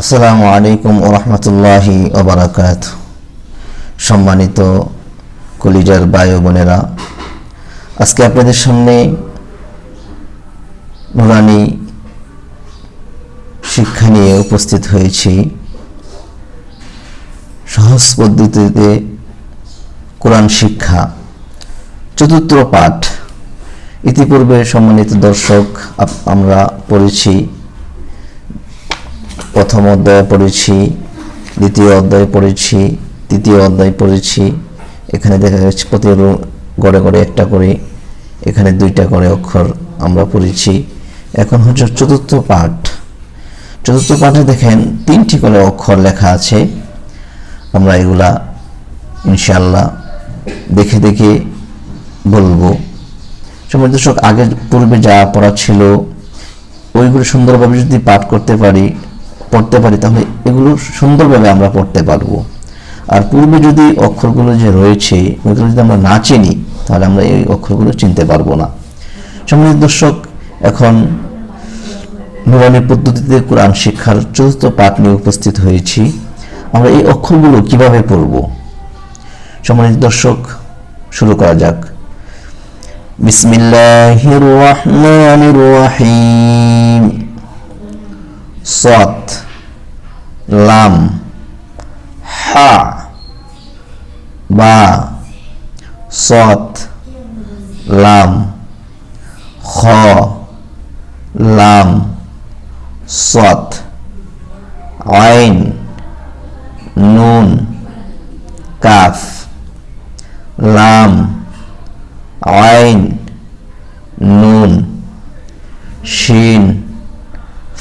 আসসালামু আলাইকুম ওরহমতুল্লাহি ওবরাকাত সম্মানিত কলিজার বায়ু বোনেরা, আজকে আপনাদের সামনে নুরানি শিক্ষা নিয়ে উপস্থিত হয়েছি। সহজ পদ্ধতিতে কোরআন শিক্ষা, চতুর্থ পাঠ। ইতিপূর্বে সম্মানিত দর্শক আমরা পড়েছি প্রথম অধ্যায় পড়েছি, দ্বিতীয় অধ্যায় পড়েছি, তৃতীয় অধ্যায় পড়েছি। এখানে দেখা যাচ্ছে প্রতি গড়ে গড়ে একটা করে, এখানে দুইটা করে অক্ষর আমরা পড়েছি। এখন হচ্ছে চতুর্থ পাঠ। চতুর্থ পাঠে দেখেন তিনটি করে অক্ষর লেখা আছে। আমরা এগুলা ইনশাল্লাহ দেখে দেখে বলব। সময় দর্শক আগে পূর্বে যা পড়া ছিল, ওইগুলো সুন্দরভাবে যদি পাঠ করতে পারি পড়তে পারি, তাহলে এগুলো সুন্দরভাবে আমরা পড়তে পারব। আর পূর্বে যদি অক্ষরগুলো যে রয়েছে ওইগুলো যদি আমরা না চিনি, তাহলে আমরা এই অক্ষরগুলো চিনতে পারব না। সম্মানিত দর্শক, এখন নুরানি পদ্ধতিতে কোরআন শিক্ষার চতুর্থ পাঠ নিয়ে উপস্থিত হয়েছি। আমরা এই অক্ষরগুলো কীভাবে পড়ব? সম্মানিত দর্শক, শুরু করা যাক। বিসমিল্লাহির রহমানির রহিম। সত লাম হা বা সত লাম খ লাম সত আইন নুন কাফ লাম আইন নুন শিন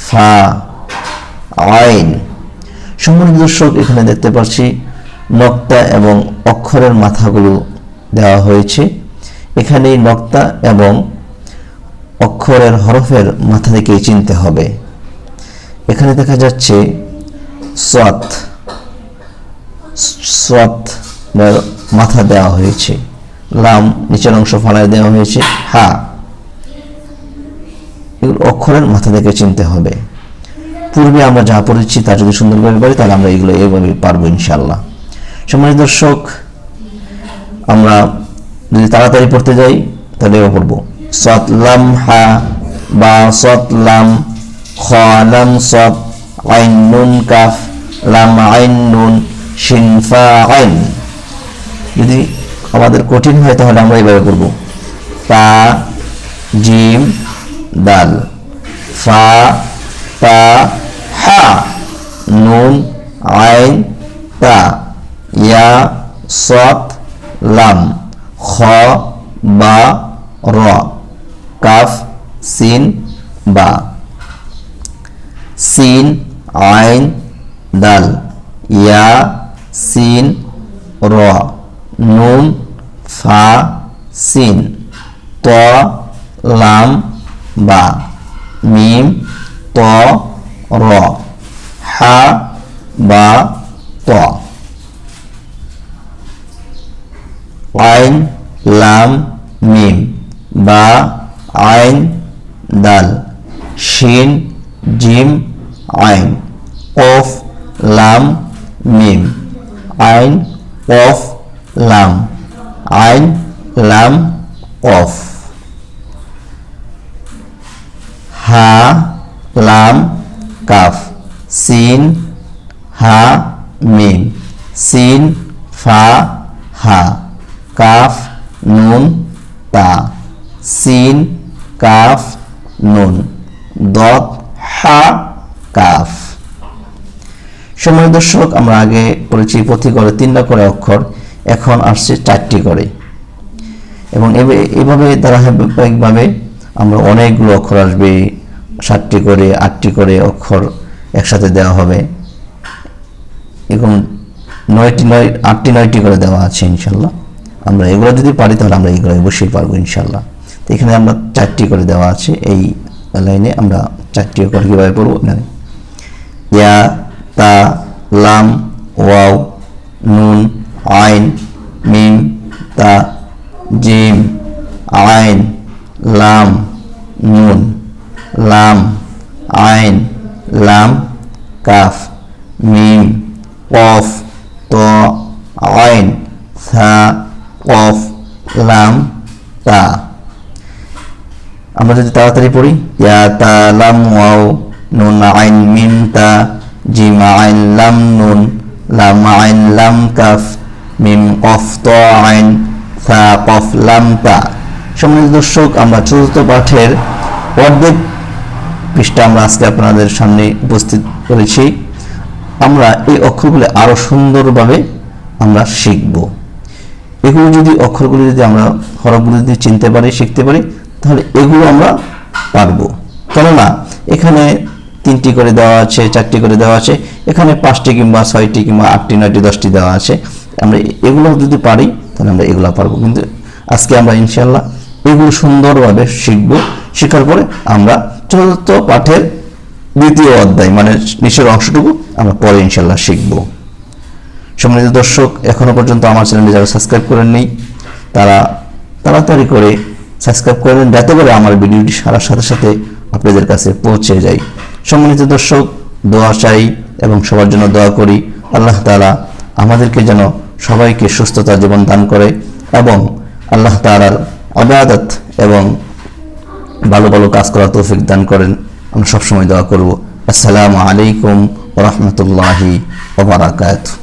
ফা আইন। সম্মানিত দর্শক, এখানে দেখতে পাচ্ছি নক্তা এবং অক্ষরের মাথাগুলো দেওয়া হয়েছে। এখানে নক্তা এবং অক্ষরের হরফের মাথা থেকেই চিনতে হবে। এখানে দেখা যাচ্ছে সৎ সৎ মাথা দেওয়া হয়েছে। লাম নিচের অংশ ফালায় দেওয়া হয়েছে। হা, এগুলো অক্ষরের মাথা থেকে চিনতে হবে। পূর্বে আমরা যা পড়েছি তা যদি সুন্দরভাবে পারি তাহলে আমরা এগুলো এইভাবে পারব ইনশাল্লাহ সম্মানিত দর্শক, আমরা যদি তাড়াতাড়ি পড়তে যাই, তাহলে এও পড়ব। সতলাম হা বা সতলাম খ সত আইন নুন কাফ, লাম আইন নুন শিনফা আইন। যদি আমাদের কঠিন হয়, তাহলে আমরা এইভাবে করব তা জিম, দাল। ফা তা হা, নুন, আইন, তা, ইয়া সত লাম, খ, বা, র, কাফ, সিন, বা। সিন, আইন, দাল, ইয়া, সিন, র, নুন, ফা, সিন, ত, লাম, বা। মিম, ত র। হা, বা, ত। আইন, লাম, মিম। বা, আইন, দাল। শিন, জিম, আইন। অফ লাম, মিম। আইন অফ লাম। আইন, লাম অফ হা, লাম কাফ। সিন, হা, মিম। সিন, ফা, হা। কাফ, নুন, তা। সিন, কাফ, নুন। দত, হা, কাফ। সময় দর্শক, আমরা আগে পড়েছি প্রতি করে তিনটা করে অক্ষর, এখন আসছে চারটি করে। এবং এভাবে- এভাবে ধারাবাহিকভাবে আমরা অনেকগুলো অক্ষর আসবে। সাতটি করে, আটটি করে অক্ষর একসাথে দেওয়া হবে। এরকম নয়টি নয়, আটটি নয়টি করে দেওয়া আছে ইনশাল্লাহ। আমরা এগুলো যদি পারি তাহলে আমরা এগুলো অবশ্যই পারব ইনশাল্লাহ। তো এখানে আমরা চারটি করে দেওয়া আছে, এই লাইনে আমরা চারটি করে কীভাবে পড়ব? এখানে। ইয়া, তা, লাম, ওয়াও, নুন, আইন, মিম, তা, জিম, আইন, লাম, নুন। লাম, আইন, লাম, কাফ, মিম, কফ, ত, আইন, সা, কফ, লাম, তা। আমরা যদি তাড়াতাড়ি পড়ি, ইয়া তা, লাম, ওয়াও, নুন, আইন, মিম, তা, জিম, আইন, লাম, নুন, লাম, আইন, লাম, কাফ, মিম, কফ, ত, আইন, সা, কফ, লাম, তা। সম্মানিত দর্শক, আমরা চতুর্থ পাঠের অর্ধেক পৃষ্ঠা আমরা আজকে আপনাদের সামনে উপস্থিত করেছি। আমরা এই অক্ষরগুলি আরও সুন্দরভাবে আমরা শিখব। এগুলো যদি অক্ষরগুলি যদি আমরা হরফগুলি যদি চিনতে পারি, শিখতে পারি, তাহলে এগুলো আমরা পারব। কেননা এখানে তিনটি করে দেওয়া আছে, চারটি করে দেওয়া আছে। এখানে পাঁচটি কিংবা ছয়টি কিংবা আটটি, নয়টি, দশটি দেওয়া আছে। আমরা এগুলো যদি পারি, তাহলে আমরা এগুলো পারব। কিন্তু আজকে আমরা ইনশাল্লাহ এগুলো সুন্দরভাবে শিখব। শেখার পরে আমরা চতুর্থ পাঠের দ্বিতীয় অধ্যায় মানে নিচের অংশটুকু আমরা পরে ইনশাল্লাহ শিখব। সম্মানিত দর্শক, এখনও পর্যন্ত আমার চ্যানেলে যারা সাবস্ক্রাইব করেননি, তারা তাড়াতাড়ি করে সাবস্ক্রাইব করেন যাতে করে আমার ভিডিওটি সারার সাথে সাথে আপনাদের কাছে পৌঁছে যায়। সম্মানিত দর্শক, দোয়া চাই এবং সবার জন্য দোয়া করি, আল্লাহ তাআলা আমাদেরকে যেন সবাইকে সুস্থতা জীবন দান করে এবং আল্লাহ তাআলার আবাদত এবং ভালো ভালো কাজ করার তৌফিক দান করেন। আমরা সবসময় দোয়া করব। আসসালামু আলাইকুম ওরহমতুল্লাহি ওবরাকাতুহ